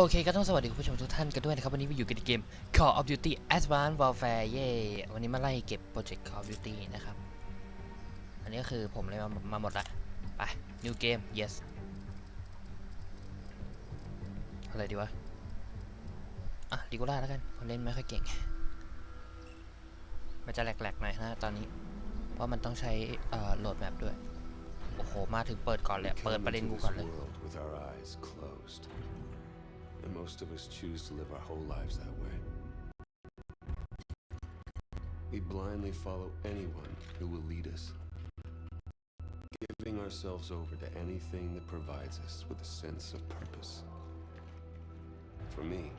โอเคก็ต้องสวัสดีคุณผู้ชมทุกท่านกันด้วยนะครับ วันนี้มาอยู่กันในเกม Call of Duty Advanced Warfare เย่วันนี้มาไล่เก็บโปรเจกต์ Call of Duty นะครับ อันนี้ก็คือผมเลยมามาหมดละ ไป New Game yes อะไรดีวะ อะดีกูล่าแล้วกันคนเล่นไม่ค่อยเก่ง มันจะแหลกๆหน่อยนะตอนนี้ เพราะมันต้องใช้โหลดแมปด้วย โอ้โห มาถึงเปิดก่อนเลย เปิดประเด็นกูก่อนเลย most of us choose to live our whole lives that way. We blindly follow anyone who will lead us, giving ourselves over to anything that provides us with a sense of purpose. For me,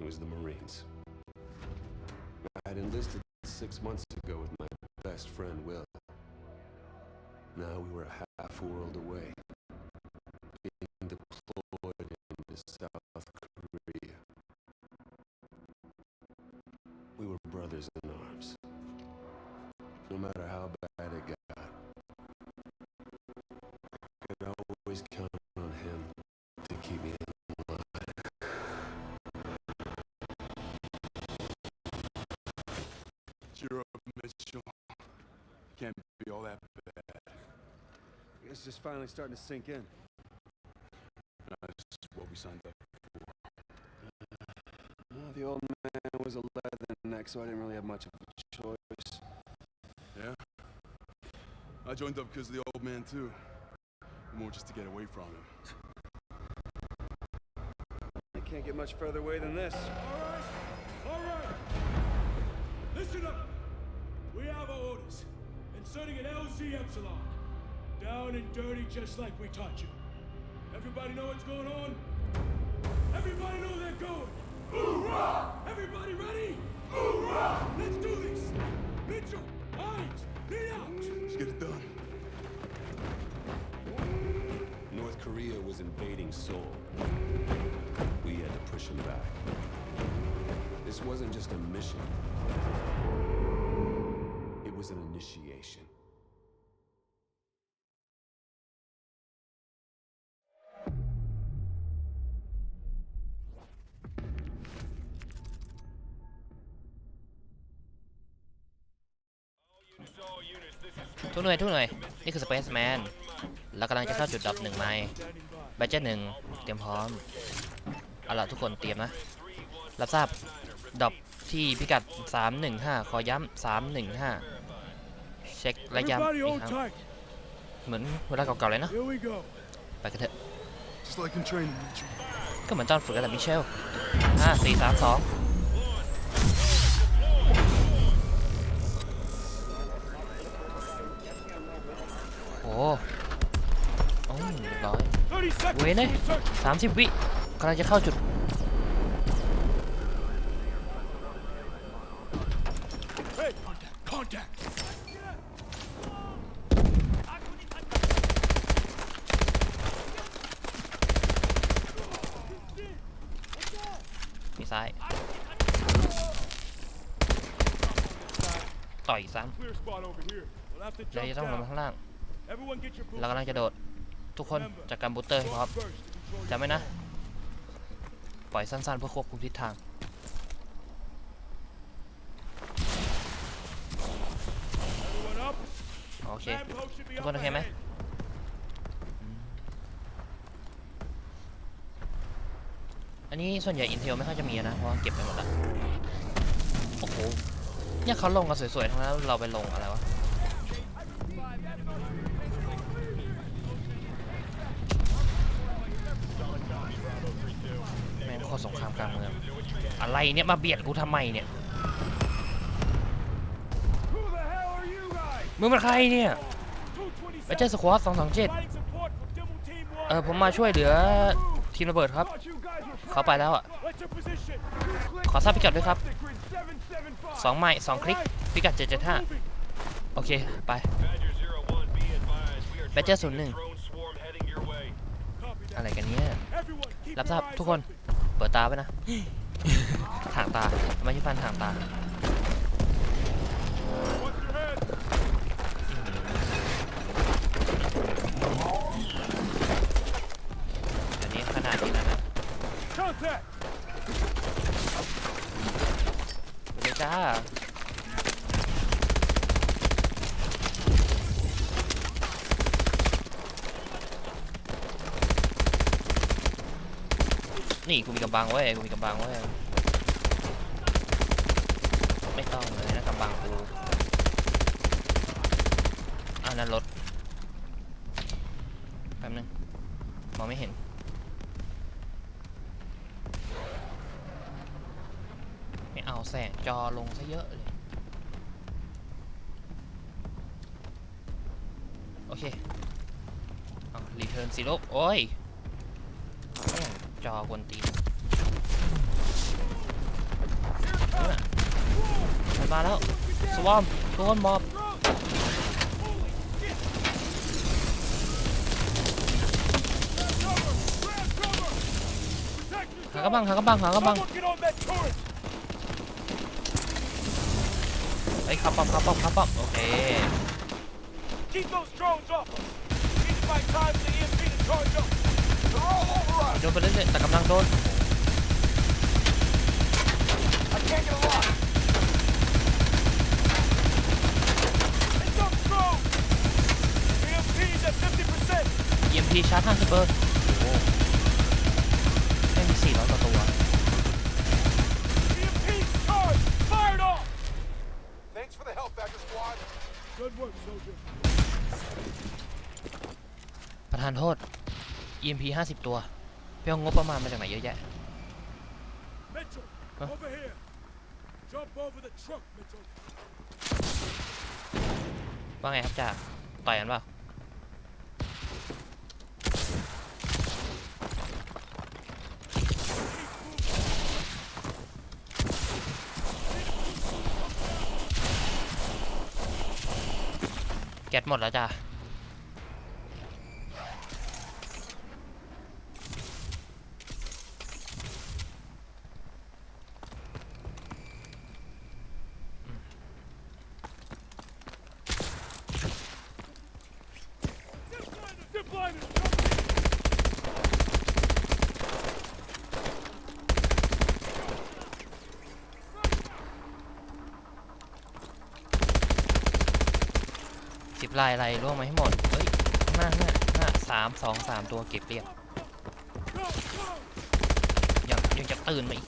it was the Marines. I had enlisted six months ago with my best friend Will. Now we were a half world away, always count on him to keep me alive. line. Cheer up, Mitchell. Can't be all that bad. It's just finally starting to sink in. That's what we signed up. Well, the old man was a leatherneck, so I didn't really have much of a choice. Yeah? I joined up because of the old man, too. More just to get away from him. I can't get much further away than this. All right. Listen up. We have our orders. Inserting an LZ Epsilon. Down and dirty just like we taught you. Everybody know what's going on? Everybody know they're going. Hoorah! Everybody ready? Hoorah! Let's do this. Mitchell, Hines, lead out. Let's get it done. North Korea was invading Seoul. We had to push them back. This wasn't just a mission, it was an initiation. ทุกหน่วยทุกหน่วย นี่คือ Space Man เรากำลังจะเข้าจุดดับหนึ่งไมล์แบตเจอร์หนึ่งเตรียมพร้อม เอาล่ะทุกคนเตรียมนะ รับทราบดับที่พิกัด 315 ขอย้ำ 315 เช็คและย้ำ Everybody อีก hold ครั้ง tight. เหมือนเวลาเก่าๆเลยเนอะ Here we go. ไปกันเถอะ Just like in training, Mitchell. ก็เหมือนตอนฝึกกันแหละมิเชลห้าสี่สาม เว้ยเนย to insert. สามสิบวิกำลังจะเข้าจุด Hey, contact. Contact. มีซ้าย ต่อยซ้ Clear spot over here. We'll have to ำเรา jump จะต้องลงมา down. ข้างล่าง Everyone get your เรากำลังจะโดด ทุกคนจัดการบูสเตอร์ให้พร้อม First, to control your จำไว้นะ ปล่อยสั้นๆเพื่อควบคุมทิศทาง โอเค ทุกคนโอเคไหมอันนี้ส่วนใหญ่ Intel ไม่ค่อยจะมีนะ เพราะเก็บไปหมดแล้ว โอ้โห เนี่ยเขาลงกันสวยๆ ทั้งนั้นเราไปลงอะไรวะ แม่งโคตรสงครามกลางเมือง อะไรเนี่ยมาเบียดกูทำไมเนี่ย Who the hell are you guys? มึงเป็นใครเนี่ย 227. ไปเจอสควอตสองสองเจ็ด Providing support for Demo Team 1. เออผมมาช่วยเหลือทีมระเบิดครับ Thought you guys were เขาไปแล้วอะ What's your position? ขอทราบพิกัดด้วยครับ Grid 775. สองไม้สองคลิกพิกัด775 Moving. โอเค ไป Badger 01, be advised. We are Badger tracking a 01 drone swarm heading your way. Copy that. อะไรกันเนี่ย Everyone, keep รับ your ทราบ eyes ทุกคน open. เปิดตาไว้นะ ถ่างตาไม่ใช่ฟันถ่างตา Watch your head. อันนี้ขนาดนี้แล้วนะ Come Contact! ไปเลยจ้า นี่ กูมีกำบังเว้ยกูมีกำบังเว้ยไม่ต้องเลยนะกำบังกูเอานั่นรถแป๊บนึงมองไม่เห็นไม่เอาแสงจอลงซะเยอะเลยโอเคเอารีเทิร์นซีโร่โอ้ย จอกวนตีนมันมาแล้ว สวอมโดนมอบหากระบังหากระบังหากระบัง Someone get on that turret! เฮ้ขับป้อมขับป้อมขับป้อมโอเค Keep those drones off! Need my time for the EMP to charge up! โดนไปเรื่อยๆแต่กำลังโดน I can't get a lock! It's up drones! EMP's at 50%! EMP ชาร์จ50เปอร์โอ้โหไม่มี400กว่าตัว EMP's charged! Fired off! Thanks for the help, Badger Squad. Good work, soldier. ประธานโทษ EMP 50 ตัวเพี่เอางบประมาณมาจากไหนเยอะแยะ Mitchell, Huh? over here. Jump over the truck, Mitchell. ว่าไงครับจ่าต่อยกันเปล่าแก๊สหมดแล้วจ้า Zip line is coming! สิบ ลายอะไรล่วงมาให้หมด เฮ้ยหน้าหน้าหน้าสามสองสามตัวเก็บเรียบยังยังจะตื่นมาอีก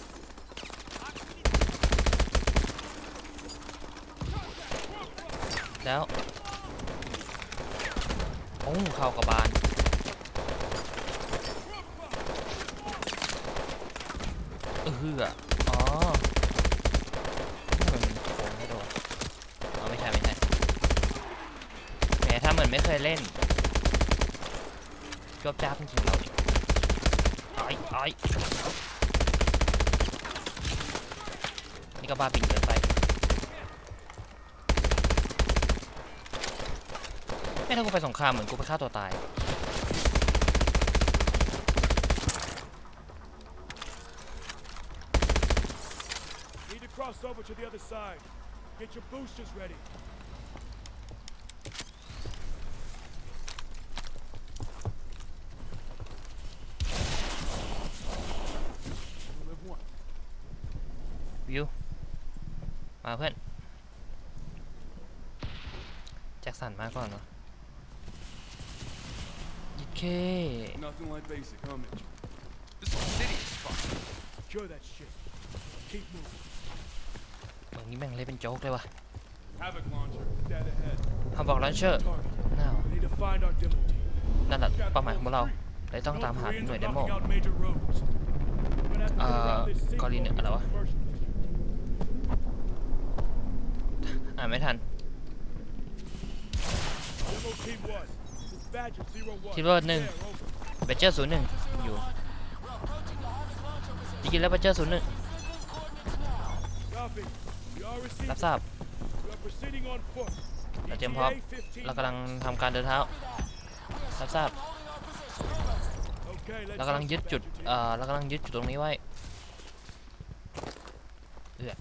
แล้วโอ้เข้ากระบาลเออฮืออะอ๋อนี่มันโค้งให้โดนอ๋อไม่ใช่ไม่ใช่แหมถ้าเหมือน ไม่เคยเล่นจบจ้าจริงๆเราเนี่ยไอ้ไอ้นี่ก็บ้าบินเกินไปไม่ถ้ากูไปสงครามเหมือนกูไปฆ่าตัวตาย Need to cross over to the other side. Get your boosters ready. You live one. วิว มาเพื่อน แจ็ค สันมาก่อนวะยิดเค Nothing like basic, huh, Mitch? Secure that shit. Keep moving. เมืองนี้แม่งเล่นเป็นโจ๊กเลยวะ Havoc launcher, dead ahead. เขาบอกลันเชอร์ Target. น่าว We need to find our demo team. นั่นแหละเป้าหมายของพวกเราเลยต้อง North ตามหา Koreans หน่วย are เดโม knocking out major roads. We're gonna have to get Uh, around this single Colin, before ano ba? commercial. อ่านไม่ทัน ทีเบอร์หนึ่งเบเจอร์ศูนย์หนึ่งอยู่จริงๆแล้วเบเจอร์ศูนย์หนึ่งรับทราบเราเตรียมพร้อมเรากำลังทำการเดินเท้ารับทราบเรากำลังยึดจุดเอ่อเรากำลังยึดจุดตรงนี้ไว้เอือ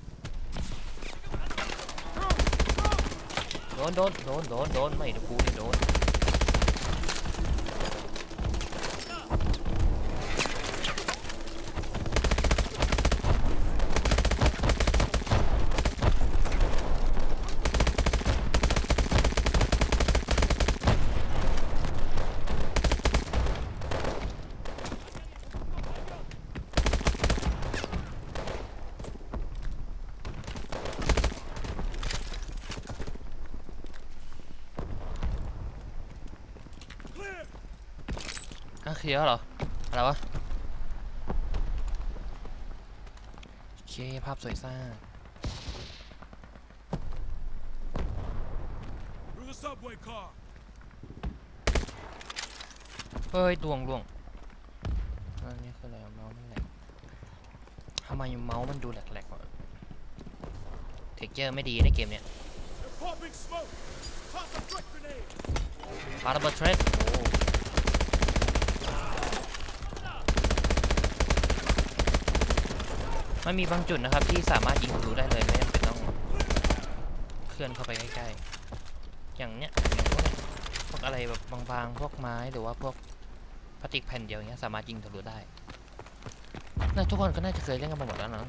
โดนโดนโดนโดนโดนไม่เดี๋ยวกูเนี่โดน เคลียร์เหรอ อะไรวะ โอเค ภาพสวยซ่า Through the subway car. เฮ้ยดวงดวงอันนี้คืออะไรวะเมาส์มันแหลกทำไมเมาส์มันดูแหลกๆวะเทคเจอร์ไม่ดีในเกมเนี้ย They're popping smoke. Pop a quick grenade. ปาระเบิดเทรด มันมีบางจุดนะครับที่สามารถยิงทะลุได้เลยไม่จำเป็นต้องเคลื่อนเข้าไปใกล้ๆ อย่างเนี้ยอย่างพวกเนี้ยพวกอะไรแบบบางๆ พวกไม้หรือว่าพวกพลาสติกแผ่นเดียวอย่างเงี้ยสามารถยิงทะลุได้น่าทุกคนก็น่าจะเคยเล่นกันมาหมดแล้วนะ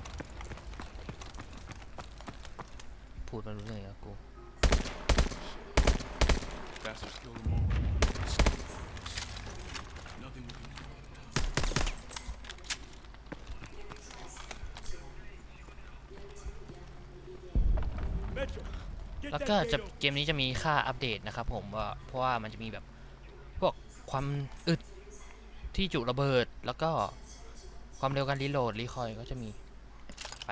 พูดมารู้เรื่องแล้วกู Bastards killed them all. Nothing we can do. แล้วก็จะเกมนี้จะมีค่าอัปเดตนะครับผมว่าเพราะว่ามันจะมีแบบพวกความอึดที่จุระเบิดแล้วก็ความเร็วการรีโหลดรีคอยก็จะมีไป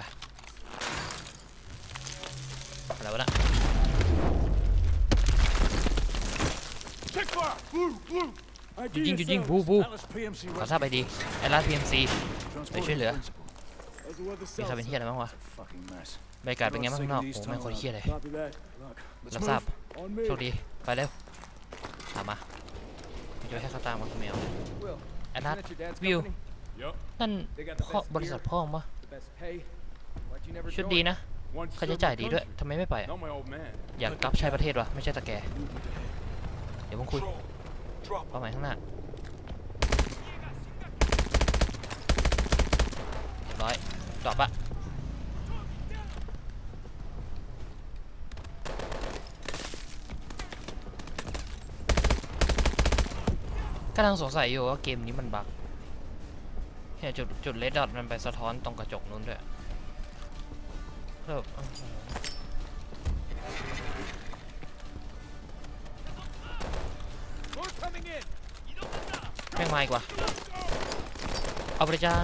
อะไรวะนะยิงยิงยิงบูบูขอทราบไปดีไอรัสพีเอ็มซี Transport Hey, Julia. principal. Those are what the มีใครเป็น cells เฮียอะไรบ้างวะ It's a fucking mess. บรรยากาศเป็นไงบ้างข้างนอกโอ้แม่งคนเฮียเลย are. Copy that. Look, รับ let's ทราบ move. On me. โชคดีไปเร็วตามมาจะไปให้เขาตามมาคุณแมว Will, ไอรัส isn't that your dad's วิว company? Yup. นั่น They got the พ่อ best บริษัท beer, พ่อปะ the best pay. Why'd you never ชุด join? ดีนะ One ค่าใช้จ่ายดีด้วยทำไมไม่ไปอะ Not my old man. อยากรับใช้ประเทศวะไม่ใช่ตะแก เดี๋ยวมึงคุย Drop. เป้าหมายข้างหน้าเรียบร้อยจอบอะ กำลังสงสัยอยู่ว่าเกมนี้มันบั๊กเห็นจุดจุดเลดดอทมันไปสะท้อนตรงกระจกนู้นด้วยก็แบแม่งมาอีกว่ะเอาไปจ้า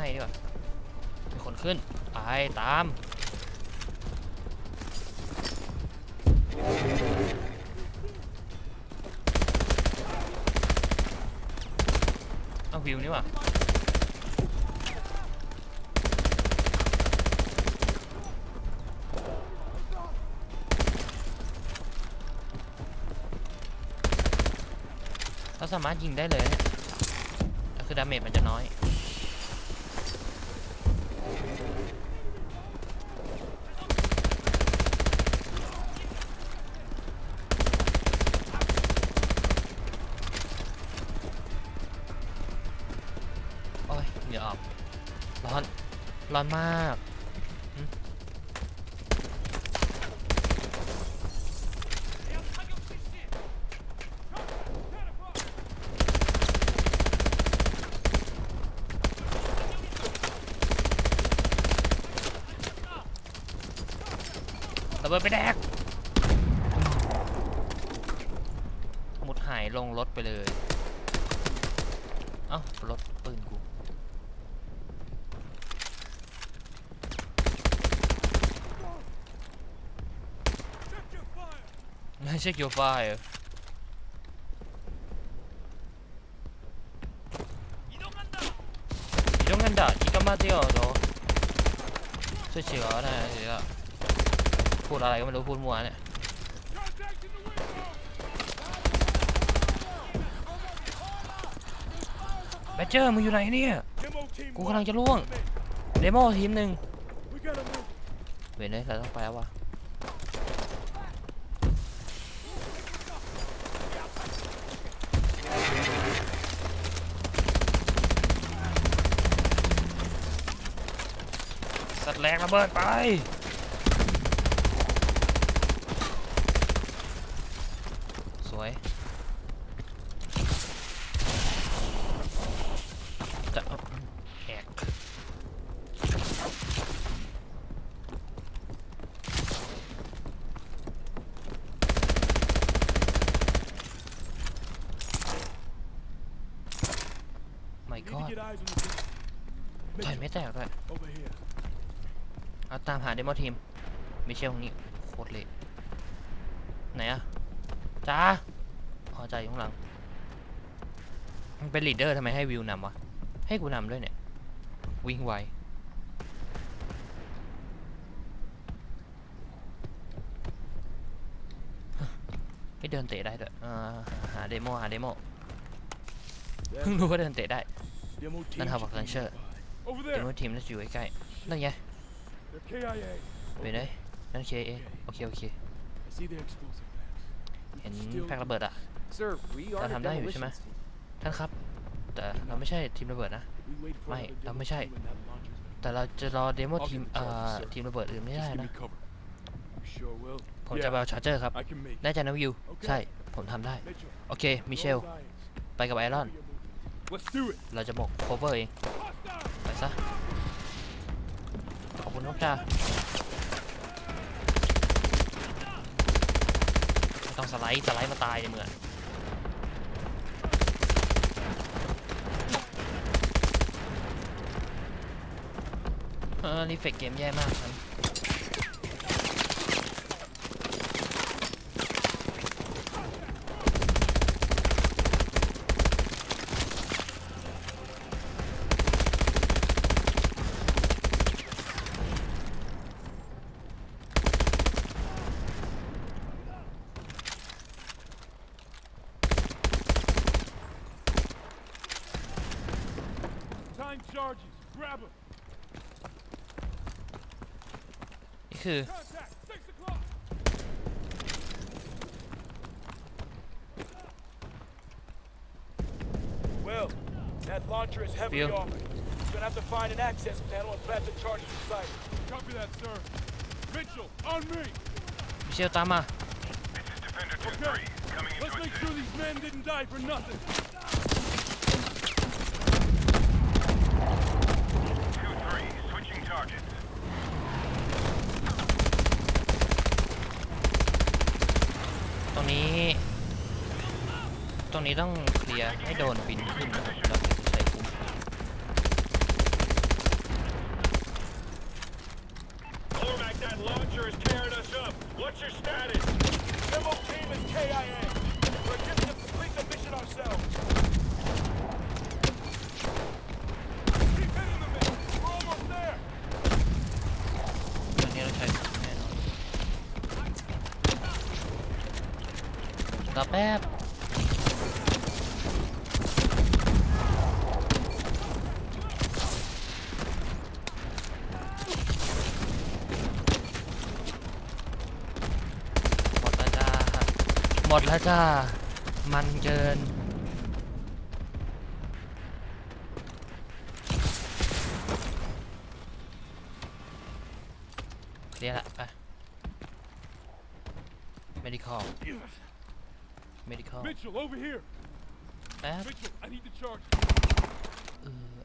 ในดีกว่ามีคนขึ้น ไป ตาม เอาวิวนี่ว่ะเราสามารถยิงได้เลยเนี่ยแต่คือดาเมจมันจะน้อย ร้อนมากระเบิดไปแดกมุดหายลงรถไปเลย เอ้ารถปืนกู ฉียวนะเฉียวพูดอะไรก็ไม่รู้พูดมั่วเนี่ยแบเจอร์มึงอยู่ไหนเนี่ย กูกำลังจะล่วง เดโมทีมหนึ่งเว้ยเลยเราต้องไปแล้ววะ สัดแรงระเบิดไปสวยจะแอกไม่ก็ถอยไม่แตกด้ย เอาตามหาเดโมทีมไมิเชลคนนี้โคตรเละไหนอะจ้าพอใจอยู่ข้างหลังมันเป็นลีดเดอร์ทำไมให้วิวนำวะ ให้กูนำด้วยเนี่ย วิ่งไวไม่เดินเตะได้ด้วยอ่าหาเดโมหาเดโมเพิ่งรู้ว่าเดินเตะได้ Demo team Then have a should be clincher. nearby. Over เดโมทีมน่าจะอยู่ใกล้ๆนั่นไง They're KIA. ไปเลยนั่นเคเอโอเค โอเค I see their explosive packs. เห็น Still แพ็กระเบิดอะ Sir, we are the Tao làm đây rồi chứ mà. demolitions team. ท่านครับ แต่เราไม่ใช่ทีมระเบิดนะ We wait for Mày, another tao demo mới chạy. team when that launcher's gonna แต่เราจะรอเดโม I'll ทีม get the เอ่อ charges, sir. ทีมระเบิดอื่นไม่ได้ Just give นะ me cover. You sure will. ผมจะไปเอาชาร์เจอร์ครับ I can make it. ได้จากนวิวโอเคใช่ ผมทำได้ Mitchell. โอเค มิเชล roll dice. ไปกับไอรอน Cover your movement. Let's do it. เราจะบอกโคเวอร์เองไปซะขอบ คุณครับจ้าไม่ต้องสไลด์สไลด์มาตายในเมืองเออรีเฟกเกมแย่มากครับ Flying charges. Grab him. Contact. Six o'clock. Well, that launcher is heavily Feel. armored. We're gonna have to find an access panel and plant the charges inside. Copy that, sir. Mitchell, on me. Michelle, Tama. This is Defender 2-3. Okay. Coming Let's make sure these men didn't die for nothing. นี้ ตรงนี้ต้องเคลียร์ให้โดนบินขึ้นนะครับแล้วถึงจะใช้คุ้ม Cormac, that launcher is tearing us up. What's your status? Demo team is KIA. We're attempting to complete the mission ourselves. Keep hitting them, man. We're almost there. ตรงนี้เราใช้คุ้มแน่นอนรอแป๊บหมดแล้วจ้า หมดแล้วจ้า มันเกิน เคลียร์ละไป medical medical Mitchell, over here. แป๊บ Mitchell, I need the charge. เออ